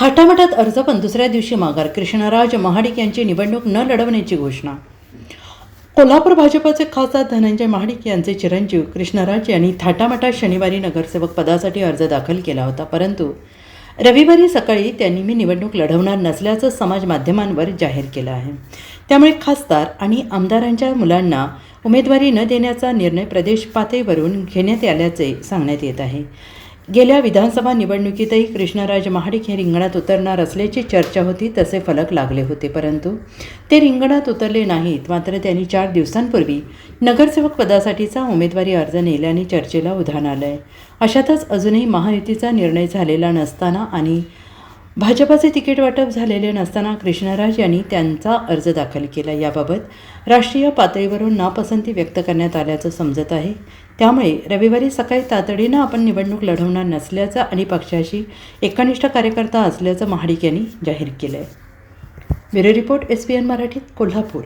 थाटामाटात अर्ज पण दुसऱ्या दिवशी माघार. कृष्णराज महाडिक यांची निवडणूक न लढवण्याची घोषणा. कोल्हापूर भाजपचे खासदार धनंजय महाडिक यांचे चिरंजीव. कृष्णराज यांनी थाटामाटात शनिवारी नगरसेवक पदासाठी अर्ज दाखल केला होता. परंतु रविवारी सकाळी त्यांनी मी निवडणूक लढवणार नसल्याचं समाज माध्यमांवर जाहीर केलं आहे. त्यामुळे खासदार आणि आमदारांच्या मुलांना उमेदवारी न देण्याचा निर्णय प्रदेश पातळीवरून घेण्यात आल्याचे सांगण्यात येत आहे. गेल्या विधानसभा निवडणुकीतही कृष्णराज महाडिक हे रिंगणात उतरणार असल्याची चर्चा होती तसे फलक लागले होते. परंतु ते रिंगणात उतरले नाहीत. मात्र त्यांनी चार दिवसांपूर्वी नगरसेवक पदासाठीचा उमेदवारी अर्ज नेल्याने चर्चेला उधाण आलं आहे अशातच अजूनही महायुतीचा निर्णय झालेला नसताना आणि भाजपाचे तिकीट वाटप झालेले नसताना कृष्णराज यांनी त्यांचा अर्ज दाखल केला. याबाबत राष्ट्रीय पातळीवरून नापसंती व्यक्त करण्यात आल्याचं समजत आहे. त्यामुळे रविवारी सकाळी तातडीनं आपण निवडणूक लढवणार नसल्याचं आणि पक्षाशी एकनिष्ठ कार्यकर्ता असल्याचं महाडिक यांनी जाहीर केलं आहे bureau report S P N मराठीत कोल्हापूर.